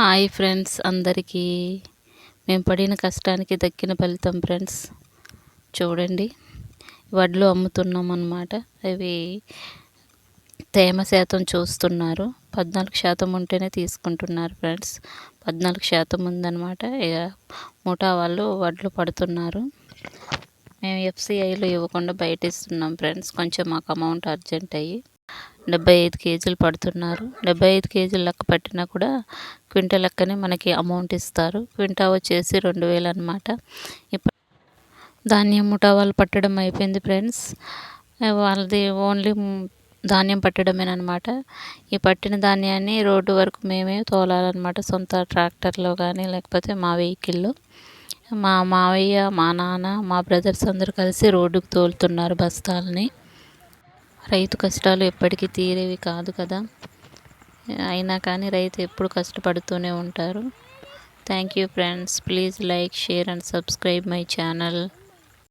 Hi friends అందరికీ. మేము పడిన కష్టానికి దక్కిన ఫలితం ఫ్రెండ్స్. చూడండి. వడ్లు అమ్ముతున్నాం అన్నమాట అవి తేమ శాతం చూస్తున్నారు. పద్నాలుగు శాతం ఉంటేనే తీసుకుంటున్నారు ఫ్రెండ్స్. పద్నాలుగు శాతం ఉందన్నమాట. ఇక ముఠా వాళ్ళు వడ్లు పడుతున్నారు. మేము ఎఫ్సిఐలో ఇవ్వకుండా బయట ఇస్తున్నాం ఫ్రెండ్స్. కొంచెం మాకు అమౌంట్ అర్జెంట్ అయ్యి. డెబ్బై ఐదు కేజీలు పడుతున్నారు. డెబ్బై ఐదు కేజీలు లెక్క పట్టినా కూడా క్వింటా లెక్కనే మనకి అమౌంట్ ఇస్తారు. క్వింటా వచ్చేసి రెండు వేలు అనమాట ఇప్పుడు ధాన్యం ముఠా వాళ్ళు పట్టడం అయిపోయింది ఫ్రెండ్స్. వాళ్ళది ఓన్లీ ధాన్యం పట్టడమేనమాట ఈ పట్టిన ధాన్యాన్ని రోడ్డు వరకు మేమే తోలాలన్నమాట సొంత ట్రాక్టర్లో కానీ లేకపోతే మా వెహికల్లో మా మావయ్య మా నాన్న మా బ్రదర్స్ అందరూ కలిసి రోడ్డుకు తోలుతున్నారు బస్తాలని. రైతు కష్టాలు ఎప్పటికీ తీరేవి కాదు కదా. అయినా కానీ రైతు ఎప్పుడు కష్టపడుతూనే ఉంటారు. Thank you friends please like share and subscribe my channel